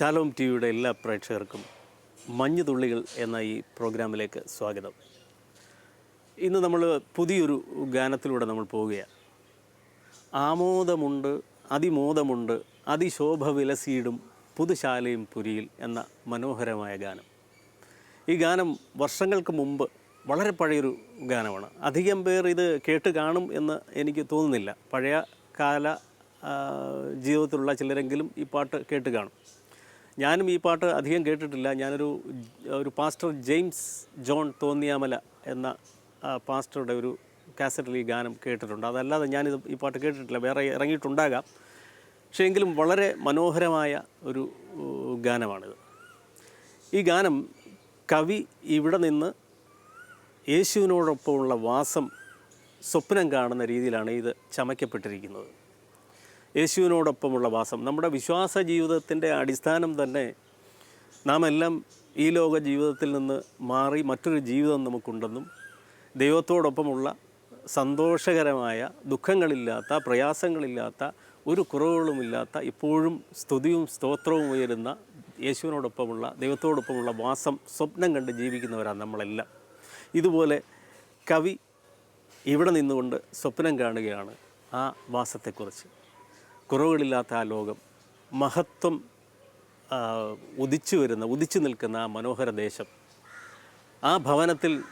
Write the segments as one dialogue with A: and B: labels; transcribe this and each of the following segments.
A: Shalom T വിയുടെ എല്ലാ പ്രേക്ഷകർക്കും മഞ്ഞുതുള്ളികൾ എന്ന ഈ പ്രോഗ്രാമിലേക്ക് സ്വാഗതം. ഇന്ന് നമ്മൾ പുതിയൊരു ഗാനത്തിലൂടെ നമ്മൾ പോവുകയാണ്. ആമോദമുണ്ട് അതിമോദമുണ്ട് അതിശോഭ വിലസീടും പുതുശാലയും പുരിയിൽ എന്ന മനോഹരമായ ഗാനം. ഈ ഗാനം വർഷങ്ങൾക്ക് മുമ്പ് വളരെ പഴയൊരു ഗാനമാണ്. അധികം പേർ ഇത് കേട്ട് കാണും എന്ന് എനിക്ക് തോന്നുന്നില്ല. പഴയ കാല ജീവിതത്തിലുള്ള ചിലരെങ്കിലും ഈ പാട്ട് കേട്ട് കാണും. ഞാനും ഈ പാട്ട് അധികം കേട്ടിട്ടില്ല. ഞാനൊരു ഒരു പാസ്റ്റർ ജെയിംസ് ജോൺ തോന്നിയാമല എന്ന പാസ്റ്ററുടെ ഒരു കാസറ്റിൽ ഈ ഗാനം കേട്ടിട്ടുണ്ട്. അതല്ലാതെ ഞാനിത് ഈ പാട്ട് കേട്ടിട്ടില്ല. വേറെ ഇറങ്ങിയിട്ടുണ്ടാകാം. പക്ഷേ എങ്കിലും വളരെ മനോഹരമായ ഒരു ഗാനമാണിത്. ഈ ഗാനം കവി ഇവിടെ നിന്ന് യേശുവിനോടൊപ്പമുള്ള വാസം സ്വപ്നം കാണുന്ന രീതിയിലാണ് ഇത് ചമയ്ക്കപ്പെട്ടിരിക്കുന്നത്. യേശുവിനോടൊപ്പമുള്ള വാസം. നമ്മുടെ വിശ്വാസ ജീവിതത്തിന്റെ അടിസ്ഥാനം തന്നെ നാം എല്ലാം ഈ ലോക ജീവിതത്തിൽ നിന്ന് മാറി മറ്റൊരു ജീവിതം നമുക്കുണ്ടെന്നും ദൈവത്തോടൊപ്പമുള്ള സന്തോഷകരമായ ദുഃഖങ്ങളില്ലാത്ത പ്രയാസങ്ങളില്ലാത്ത ഒരു കുറവുകളുമില്ലാത്ത ഇപ്പോഴും സ്തുതിയും സ്തോത്രവും ഉയരുന്ന യേശുവിനോടൊപ്പമുള്ള ദൈവത്തോടൊപ്പമുള്ള വാസം സ്വപ്നം കണ്ട് ജീവിക്കുന്നവരാണ് നമ്മളെല്ലാം. ഇതുപോലെ കവി ഇവിടെ നിന്നുകൊണ്ട് സ്വപ്നം കാണുകയാണ് ആ വാസത്തെക്കുറിച്ച്. കുറവുകളില്ലാത്ത ആ ലോകം മഹത്വം ഉദിച്ചു വരുന്ന ഉദിച്ചു നിൽക്കുന്ന ആ മനോഹര ദേശം. ആ ഭവനത്തിൽ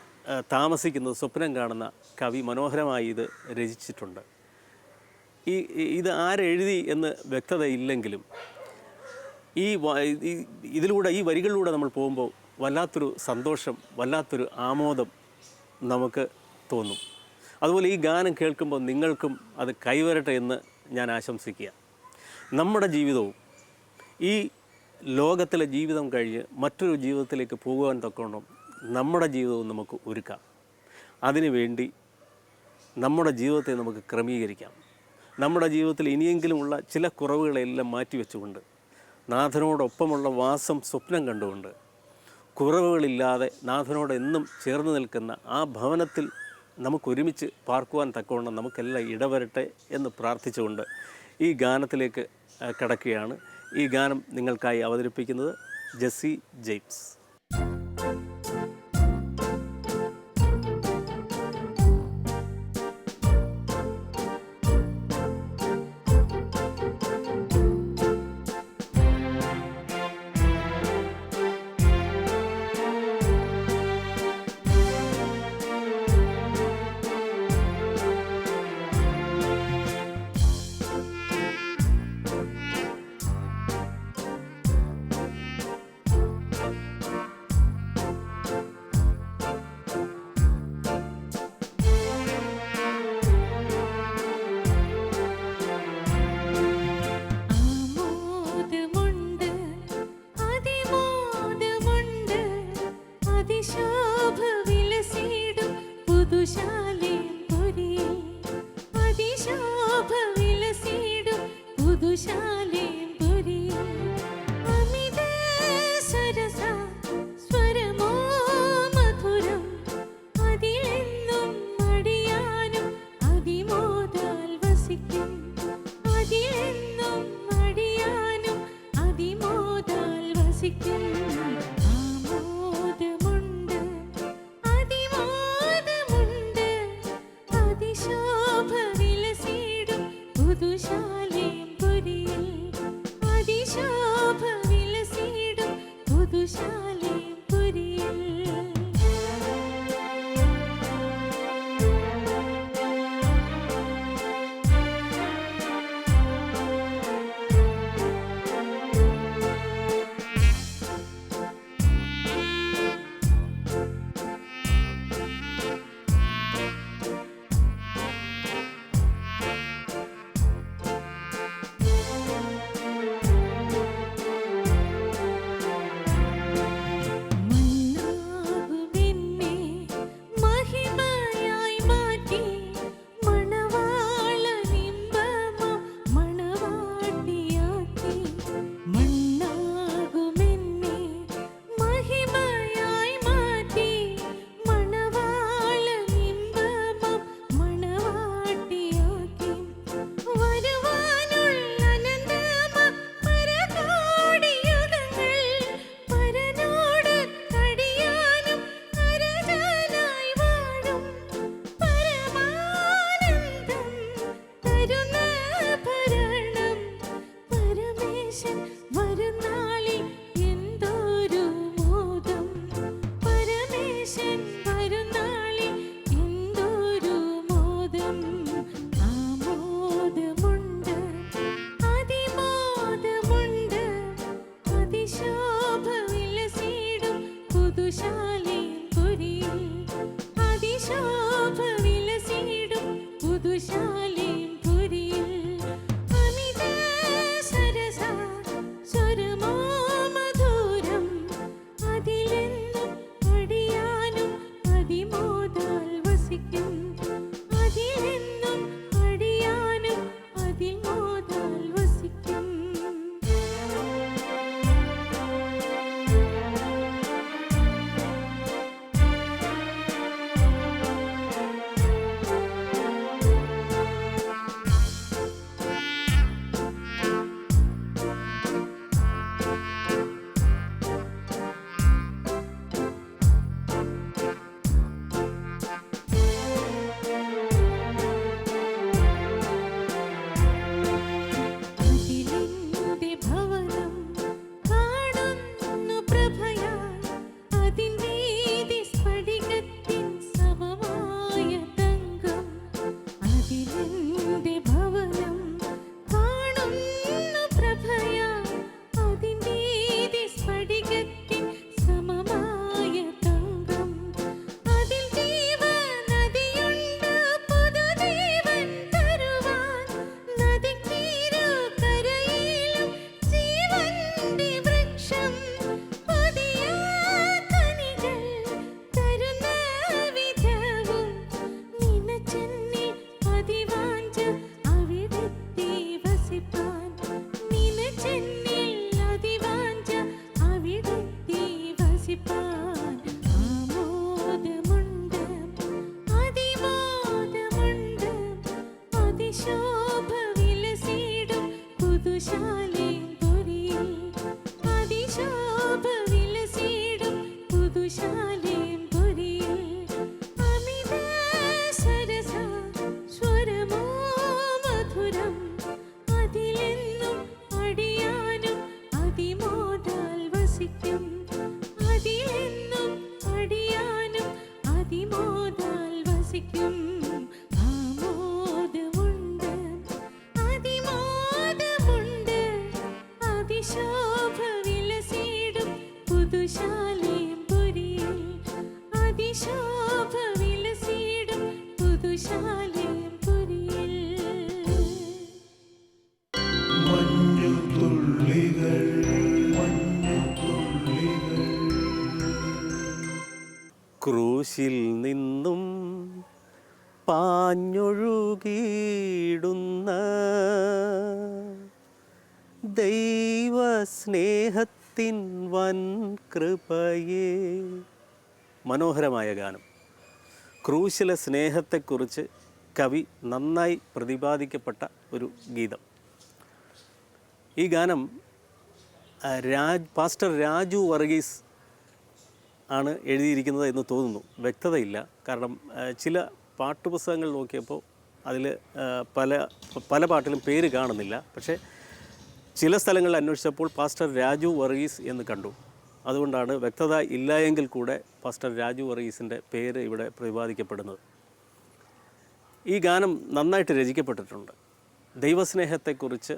A: താമസിക്കുന്നത് സ്വപ്നം കാണുന്ന കവി മനോഹരമായി ഇത് രചിച്ചിട്ടുണ്ട്. ഈ- ഇത് ആരെഴുതി എന്ന് വ്യക്തതയില്ലെങ്കിലും ഈ- ഇതിലൂടെ ഈ വരികളിലൂടെ നമ്മൾ പോകുമ്പോൾ വല്ലാത്തൊരു സന്തോഷം വല്ലാത്തൊരു ആമോദം നമുക്ക് തോന്നും. അതുപോലെ ഈ ഗാനം കേൾക്കുമ്പോൾ നിങ്ങൾക്കും അത് കൈവരട്ടെ എന്ന് ഞാൻ ആശംസിക്കുക. നമ്മുടെ ജീവിതവും ഈ ലോകത്തിലെ ജീവിതം കഴിഞ്ഞ് മറ്റൊരു ജീവിതത്തിലേക്ക് പോകുവാൻ തക്കോണം നമ്മുടെ ജീവിതവും നമുക്ക് ഒരുക്കാം. അതിനുവേണ്ടി നമ്മുടെ ജീവിതത്തെ നമുക്ക് ക്രമീകരിക്കാം. നമ്മുടെ ജീവിതത്തിൽ ഇനിയെങ്കിലുമുള്ള ചില കുറവുകളെല്ലാം മാറ്റിവെച്ചുകൊണ്ട് നാഥനോടൊപ്പമുള്ള വാസം സ്വപ്നം കണ്ടുകൊണ്ട് കുറവുകളില്ലാതെ നാഥനോട് എന്നും ചേർന്ന് നിൽക്കുന്ന ആ ഭവനത്തിൽ നമുക്കൊരുമിച്ച് പാർക്കുവാൻ തക്കവണ്ണം നമുക്കെല്ലാം ഇടവരട്ടെ എന്ന് പ്രാർത്ഥിച്ചുകൊണ്ട് ഈ ഗാനത്തിലേക്ക് കിടക്കുകയാണ്. ഈ ഗാനം നിങ്ങൾക്കായി അവതരിപ്പിക്കുന്നത് ജെസ്സി ജെയിംസ്.
B: അതിമോദാൽ വസിക്കും ആമോദമുണ്ട് അതിമോദമുണ്ട്. അതിശോഭ വിലസിടും പുതുശാലയും പുരിയിൽ. അതിശോഭ വിലസിടും പുതുശാലയും പുരിയിൽ.
A: ക്രൂശിൽ നിന്നും പാഞ്ഞൊഴുകിയിടുന്ന ദൈവസ്നേഹത്തിൻ വൻ കൃപയേ മനോഹരമായ ഗാനം. ക്രൂശിലെ സ്നേഹത്തെക്കുറിച്ച് കവി നന്നായി പ്രതിപാദിക്കപ്പെട്ട ഒരു ഗീതം. ഈ ഗാനം രാജ് പാസ്റ്റർ രാജു വർഗീസ് ആണ് എഴുതിയിരിക്കുന്നത് എന്ന് തോന്നുന്നു. വ്യക്തതയില്ല. കാരണം ചില പാട്ടുപുസ്തകങ്ങൾ നോക്കിയപ്പോൾ അതിൽ പല പല പാട്ടിലും പേര് കാണുന്നില്ല. പക്ഷേ ചില സ്ഥലങ്ങളിൽ അന്വേഷിച്ചപ്പോൾ പാസ്റ്റർ രാജു വർഗീസ് എന്ന് കണ്ടു. അതുകൊണ്ടാണ് വ്യക്തത ഇല്ല എങ്കിൽ കൂടെ പാസ്റ്റർ രാജു വർഗീസിന്റെ പേര് ഇവിടെ പ്രതിപാദിക്കപ്പെടുന്നത്. ഈ ഗാനം നന്നായിട്ട് രചിക്കപ്പെട്ടിട്ടുണ്ട്. ദൈവസ്നേഹത്തെക്കുറിച്ച്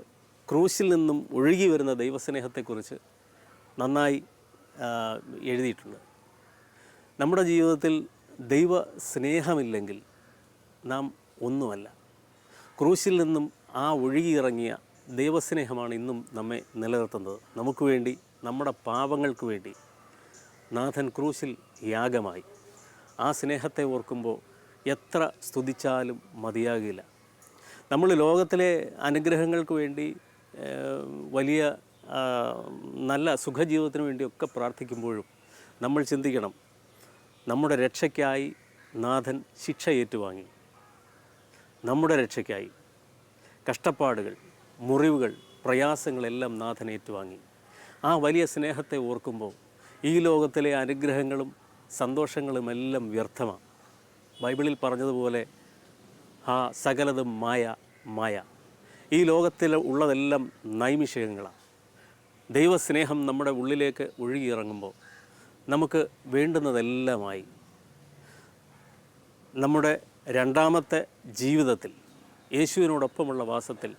A: ക്രൂശിൽ നിന്നും ഒഴുകി വരുന്ന ദൈവസ്നേഹത്തെക്കുറിച്ച് നന്നായി എഴുതിയിട്ടുണ്ട്. നമ്മുടെ ജീവിതത്തിൽ ദൈവ സ്നേഹമില്ലെങ്കിൽ നാം ഒന്നുമല്ല. ക്രൂശിൽ നിന്നും ആ ഒഴുകിയിറങ്ങിയ ദൈവസ്നേഹമാണ് ഇന്നും നമ്മെ നിലനിർത്തുന്നത്. നമുക്ക് വേണ്ടി നമ്മുടെ പാപങ്ങൾക്ക് വേണ്ടി നാഥൻ ക്രൂശിൽ യാഗമായി. ആ സ്നേഹത്തെ ഓർക്കുമ്പോൾ എത്ര സ്തുതിച്ചാലും മതിയാകില്ല. നമ്മൾ ലോകത്തിലെ അനുഗ്രഹങ്ങൾക്ക് വേണ്ടി വലിയ നല്ല സുഖജീവിതത്തിന് വേണ്ടിയൊക്കെ പ്രാർത്ഥിക്കുമ്പോഴും നമ്മൾ ചിന്തിക്കണം നമ്മുടെ രക്ഷയ്ക്കായി നാഥൻ ശിക്ഷ ഏറ്റുവാങ്ങി നമ്മുടെ രക്ഷയ്ക്കായി കഷ്ടപ്പാടുകൾ മുറിവുകൾ പ്രയാസങ്ങളെല്ലാം നാഥൻ ഏറ്റുവാങ്ങി. ആ വലിയ സ്നേഹത്തെ ഓർക്കുമ്പോൾ ഈ ലോകത്തിലെ അനുഗ്രഹങ്ങളും സന്തോഷങ്ങളുമെല്ലാം വ്യർത്ഥമാണ് ബൈബിളിൽ പറഞ്ഞതുപോലെ ആ സകലതും മായ മായ. ഈ ലോകത്തിൽ ഉള്ളതെല്ലാം നൈമിഷികങ്ങളാണ് ദൈവസ്നേഹം നമ്മുടെ ഉള്ളിലേക്ക് ഒഴുകിയിറങ്ങുമ്പോൾ നമുക്ക് വേണ്ടുന്നതെല്ലാമായി നമ്മുടെ രണ്ടാമത്തെ ജീവിതത്തിൽ യേശുവിനോടൊപ്പമുള്ള വാസത്തിൽ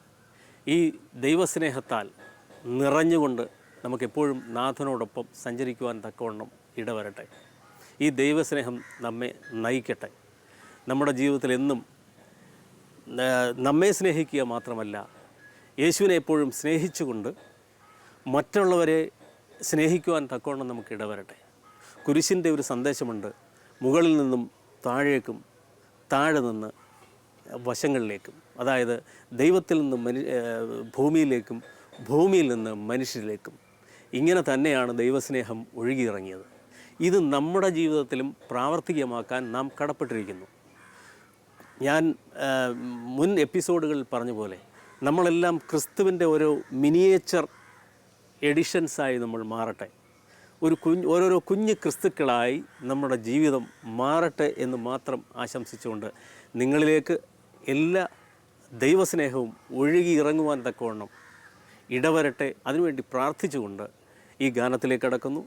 A: ഈ ദൈവസ്നേഹത്താൽ നിറഞ്ഞുകൊണ്ട് നമുക്കെപ്പോഴും നാഥനോടൊപ്പം സഞ്ചരിക്കുവാൻ തക്കവണ്ണം ഇടവരട്ടെ. ഈ ദൈവസ്നേഹം നമ്മെ നയിക്കട്ടെ. നമ്മുടെ ജീവിതത്തിൽ എന്നും നമ്മെ സ്നേഹിക്കുക മാത്രമല്ല യേശുവിനെ എപ്പോഴും സ്നേഹിച്ചുകൊണ്ട് മറ്റുള്ളവരെ സ്നേഹിക്കുവാൻ തക്കവണ്ണം നമുക്ക് ഇടവരട്ടെ. കുരിശിന്റെ ഒരു സന്ദേശമുണ്ട് മുകളിൽ നിന്നും താഴേക്കും താഴെ നിന്ന് വശങ്ങളിലേക്കും അതായത് ദൈവത്തിൽ നിന്ന് മനു ഭൂമിയിലേക്കും ഭൂമിയിൽ നിന്ന് മനുഷ്യരിലേക്കും ഇങ്ങനെ തന്നെയാണ് ദൈവസ്നേഹം ഒഴുകിയിറങ്ങിയത്. ഇത് നമ്മുടെ ജീവിതത്തിലും പ്രാവർത്തികമാക്കാൻ നാം കടപ്പെട്ടിരിക്കുന്നു. ഞാൻ മുൻ എപ്പിസോഡുകളിൽ പറഞ്ഞ പോലെ നമ്മളെല്ലാം ക്രിസ്തുവിന്റെ ഒരു മിനിയേച്ചർ എഡിഷൻസായി നമ്മൾ മാറട്ടെ. ഒരു കുഞ്ഞ് ഓരോരോ കുഞ്ഞ് ക്രിസ്തുക്കളായി നമ്മുടെ ജീവിതം മാറട്ടെ എന്ന് മാത്രം ആശംസിച്ചുകൊണ്ട് നിങ്ങളിലേക്ക് എല്ലാ ദൈവസ്നേഹവും ഒഴുകി ഇറങ്ങുവാൻ തക്കവണ്ണം ഇടവരട്ടെ. അതിനുവേണ്ടി പ്രാർത്ഥിച്ചുകൊണ്ട് ഈ ഗാനത്തിലേക്ക് കടക്കുന്നു.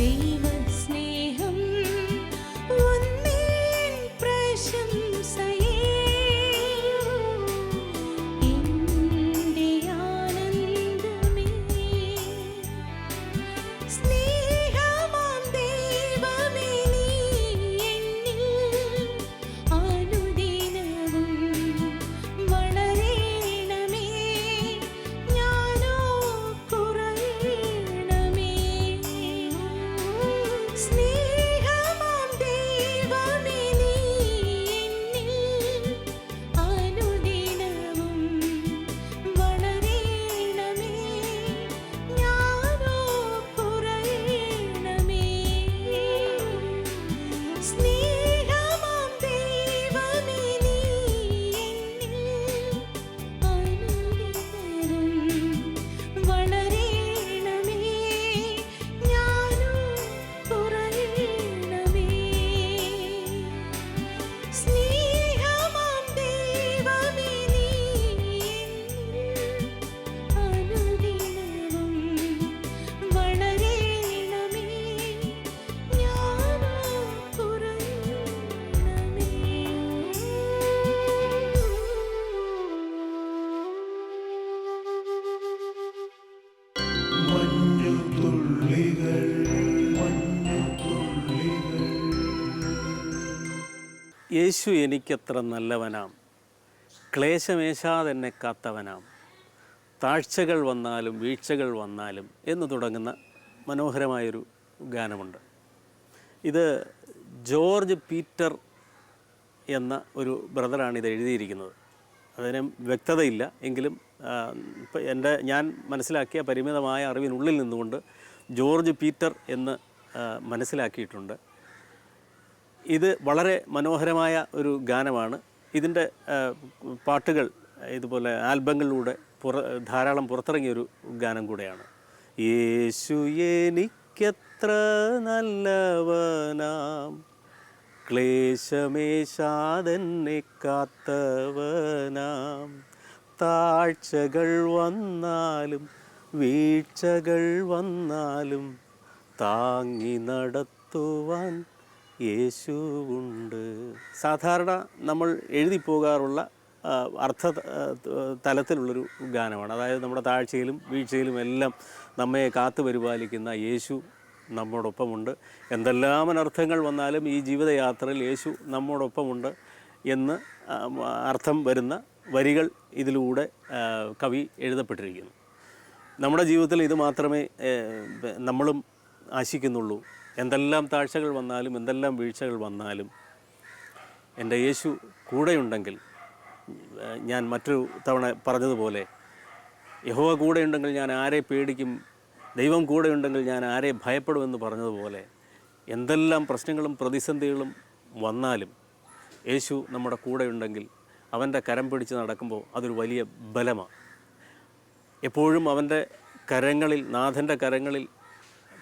B: ദൈവസ്നേഹം
A: യേശു എനിക്കത്ര നല്ലവനാം. ക്ലേശമേശാതെന്നെ കാത്തവനാം. താഴ്ചകൾ വന്നാലും വീഴ്ചകൾ വന്നാലും എന്ന് തുടങ്ങുന്ന മനോഹരമായൊരു ഗാനമുണ്ട്. ഇത് ജോർജ് പീറ്റർ എന്ന ഒരു ബ്രദറാണ് ഇത് എഴുതിയിരിക്കുന്നത്. അതിന് വ്യക്തതയില്ല. എങ്കിലും എന്റെ ഞാൻ മനസ്സിലാക്കിയ പരിമിതമായ അറിവിനുള്ളിൽ നിന്നുകൊണ്ട് ജോർജ് പീറ്റർ എന്ന് മനസ്സിലാക്കിയിട്ടുണ്ട്. ഇത് വളരെ മനോഹരമായ ഒരു ഗാനമാണ്. ഇതിന്റെ പാട്ടുകൾ ഇതുപോലെ ആൽബങ്ങളിലൂടെ പുറ ധാരാളം പുറത്തിറങ്ങിയൊരു ഗാനം കൂടെയാണ്. യേശു എനിക്കെത്ര നല്ലവനാം ക്ലേശമേശാതെന്നെ കാത്തവനാം. താഴ്ചകൾ വന്നാലും വീഴ്ചകൾ വന്നാലും താങ്ങി നടത്തുവാൻ യേശുവുണ്ട് സാധാരണ നമ്മൾ എഴുതി പോകാറുള്ള അർത്ഥ തലത്തിലുള്ളൊരു ഗാനമാണ്. അതായത് നമ്മുടെ താഴ്ചയിലും വീഴ്ചയിലും എല്ലാം നമ്മെ കാത്തു പരിപാലിക്കുന്ന യേശു നമ്മോടൊപ്പമുണ്ട്. എന്തെല്ലാം അനർത്ഥങ്ങൾ വന്നാലും ഈ ജീവിതയാത്രയിൽ യേശു നമ്മോടൊപ്പമുണ്ട് എന്ന് അർത്ഥം വരുന്ന വരികൾ ഇതിലൂടെ കവി എഴുതപ്പെട്ടിരിക്കുന്നു. നമ്മുടെ ജീവിതത്തിൽ ഇത് മാത്രമേ നമ്മളും ആശിക്കുന്നുള്ളൂ. എന്തെല്ലാം താഴ്ചകൾ വന്നാലും എന്തെല്ലാം വീഴ്ചകൾ വന്നാലും എന്റെ യേശു കൂടെയുണ്ടെങ്കിൽ ഞാൻ മറ്റൊരു തവണ പറഞ്ഞതുപോലെ യഹോവ കൂടെയുണ്ടെങ്കിൽ ഞാൻ ആരെ പേടിക്കും ദൈവം കൂടെയുണ്ടെങ്കിൽ ഞാൻ ആരെ ഭയപ്പെടുമെന്ന് പറഞ്ഞതുപോലെ എന്തെല്ലാം പ്രശ്നങ്ങളും പ്രതിസന്ധികളും വന്നാലും യേശു നമ്മുടെ കൂടെയുണ്ടെങ്കിൽ അവന്റെ കരം പിടിച്ച് നടക്കുമ്പോൾ അതൊരു വലിയ ബലമാണ്. എപ്പോഴും അവന്റെ കരങ്ങളിൽ നാഥന്റെ കരങ്ങളിൽ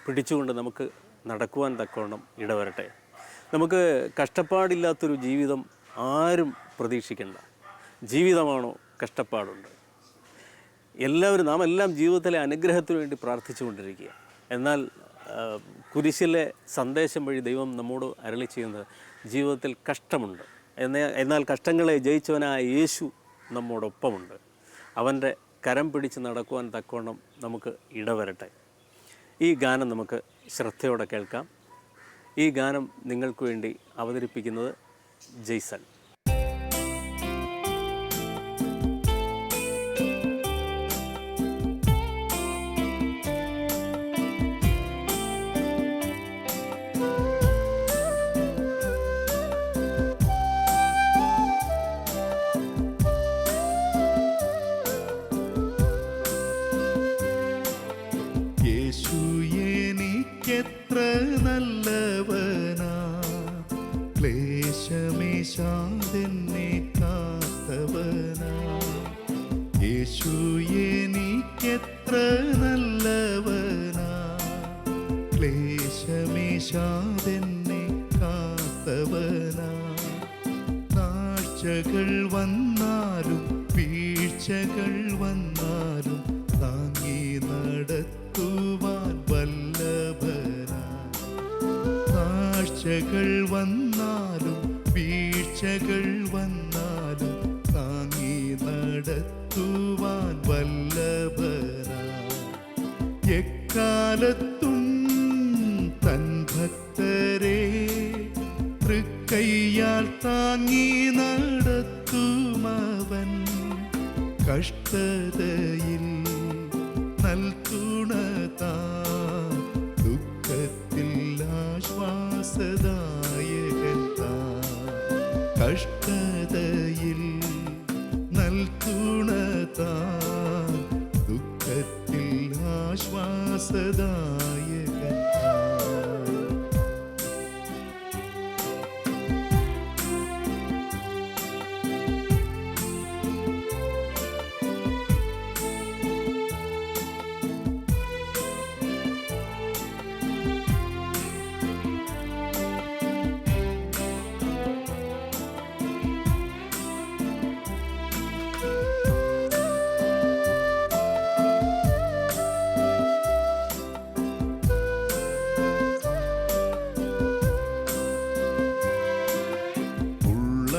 A: പിടിച്ചുകൊണ്ട് നമുക്ക് നടക്കുവാൻ തക്കവണ്ണം ഇടവരട്ടെ. നമുക്ക് കഷ്ടപ്പാടില്ലാത്തൊരു ജീവിതം ആരും പ്രതീക്ഷിക്കേണ്ട. ജീവിതമാണോ കഷ്ടപ്പാടുണ്ട്? എല്ലാവരും നാം എല്ലാം ജീവിതത്തിലെ അനുഗ്രഹത്തിന് വേണ്ടി പ്രാർത്ഥിച്ചുകൊണ്ടിരിക്കുക എന്നാൽ കുരിശിലെ സന്ദേശം വഴി ദൈവം നമ്മോട് അരളി ചെയ്യുന്നത് ജീവിതത്തിൽ കഷ്ടമുണ്ട്. എന്നാൽ കഷ്ടങ്ങളെ ജയിച്ചവനായ യേശു നമ്മോടൊപ്പമുണ്ട്. അവന്റെ കരം പിടിച്ച് നടക്കുവാൻ തക്കവണ്ണം നമുക്ക് ഇടവരട്ടെ. ഈ ഗാനം നമുക്ക് ശ്രദ്ധയോടെ കേൾക്കാം. ഈ ഗാനം നിങ്ങൾക്ക് വേണ്ടി അവതരിപ്പിക്കുന്നത് ജെയ്സൺ.
C: നൽകുണതാ. ദുഃഖത്തിൽ ആശ്വാസദായകൻ താൻ കഷ്ടതയിൽ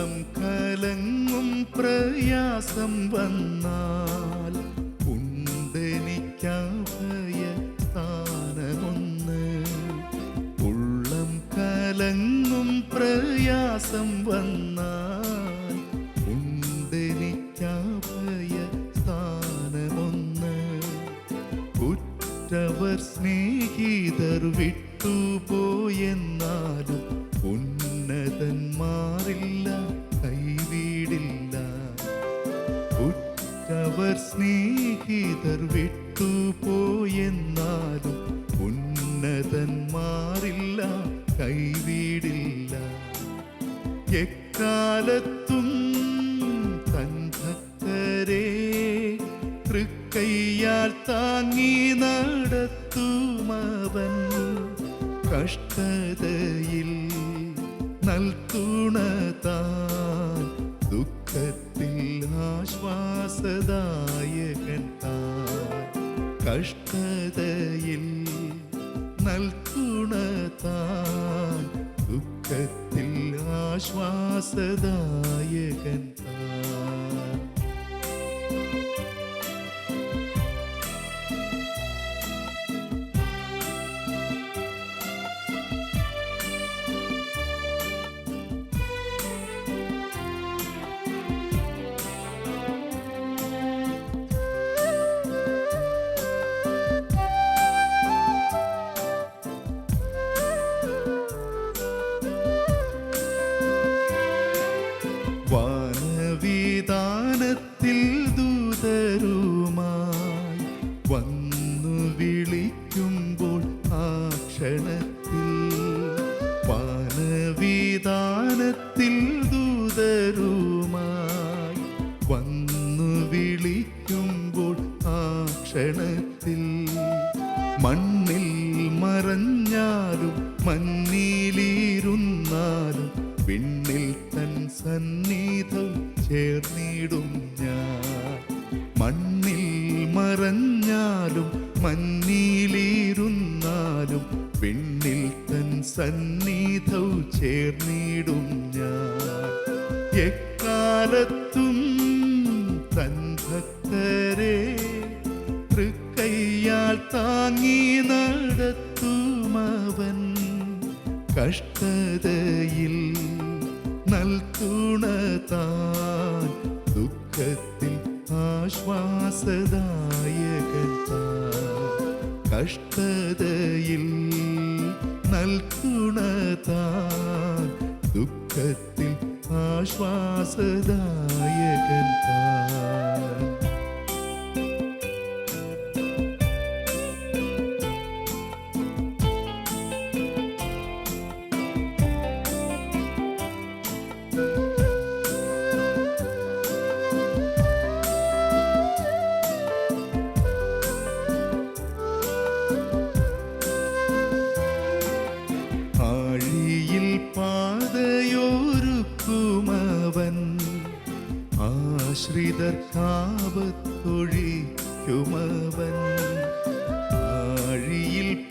C: ഉള്ളം കലങ്ങും പ്രയാസം വന്നാൽ ഉണ്ടെനിക്കഭയ സ്ഥാനമൊന്ന്. ഉള്ളം കലങ്ങും പ്രയാസം വന്നാൽ സ്നേഹിതർ വിട്ടുപോയെന്നാലും മാറില്ല കൈവീടില്ല. എക്കാലത്തും തൻ തൃക്കൈയാൽ താങ്ങി നടത്തുമവൻ കഷ്ടതയിൽ നൽതുണതാൻ ദുഃഖത്തിൽ ആശ്വാസദായകൻ. കഷ്ടതയിൽ നൽകുണതാൻ ദുഃഖത്തിൽ ആശ്വാസദായകൻ ser നൽതുണതാൻ ദുഃഖത്തിൽ ആശ്വാസദായകൻ കഷ്ടതയിൽ നൽതുണതാൻ ദുഃഖത്തിൽ ആശ്വാസദായകൻ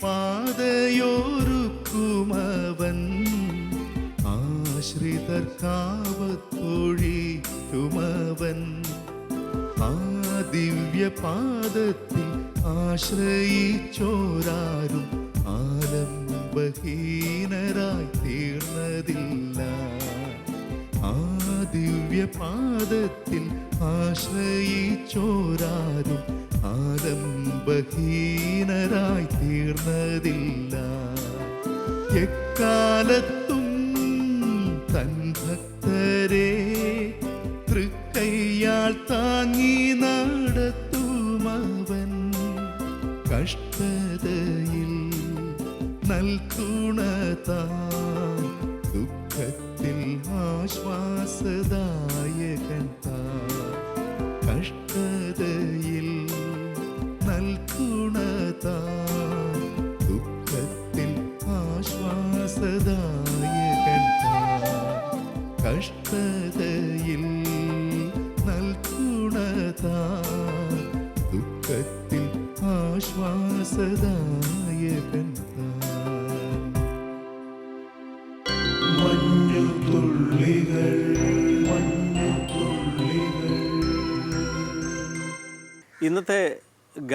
C: പാതയോരുക്കുമവൻ. ആശ്രിതർക്കാപത്തൊഴിക്കുമവൻ ആ ദിവ്യപാദത്തിൽ ആശ്രയിച്ചോരാരും ആലംബഹീനരായി തീർന്നതില്ല ആ ദിവ്യപാദത്തിൽ ആശ്രയിച്ചോരാരും ആലംബഹീനരായി തീർന്നതില്ല. എക്കാലത്തും തൻ ഭക്തരെ തൃക്കയ്യാൾ താങ്ങി നടത്തുമവൻ കഷ്ടതയിൽ നൽകുണതാൻ ദുഃഖത്തിൽ ആശ്വാസദായകൻ താൻ കഷ്ടതയിൽ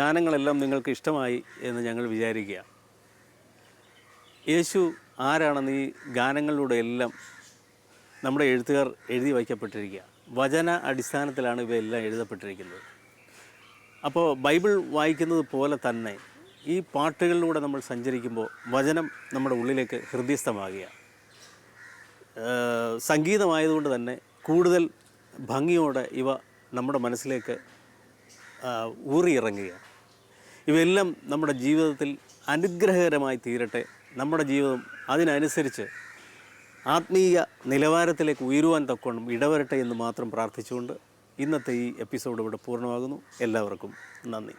A: ഗാനങ്ങളെല്ലാം നിങ്ങൾക്ക് ഇഷ്ടമായി എന്ന് ഞങ്ങൾ വിചാരിക്കുക. യേശു ആരാണെന്ന് ഈ ഗാനങ്ങളിലൂടെ എല്ലാം നമ്മുടെ എഴുത്തുകാർ എഴുതി വയ്ക്കപ്പെട്ടിരിക്കുക. വചന അടിസ്ഥാനത്തിലാണ് ഇവയെല്ലാം എഴുതപ്പെട്ടിരിക്കുന്നത്. അപ്പോൾ ബൈബിൾ വായിക്കുന്നത് പോലെ തന്നെ ഈ പാട്ടുകളിലൂടെ നമ്മൾ സഞ്ചരിക്കുമ്പോൾ വചനം നമ്മുടെ ഉള്ളിലേക്ക് ഹൃദയസ്ഥമാകുക. സംഗീതമായതുകൊണ്ട് തന്നെ കൂടുതൽ ഭംഗിയോടെ ഇവ നമ്മുടെ മനസ്സിലേക്ക് ഊറിയിറങ്ങുകയാണ് ഊറിയിറങ്ങുക. ഇവയെല്ലാം നമ്മുടെ ജീവിതത്തിൽ അനുഗ്രഹകരമായി തീരട്ടെ. നമ്മുടെ ജീവിതം അതിനനുസരിച്ച് ആത്മീയ നിലവാരത്തിലേക്ക് ഉയരുവാൻ തക്കവണ്ണം ഇടവരട്ടെ എന്ന് മാത്രം പ്രാർത്ഥിച്ചുകൊണ്ട് ഇന്നത്തെ ഈ എപ്പിസോഡ് ഇവിടെ പൂർണമാകുന്നു. എല്ലാവർക്കും നന്ദി.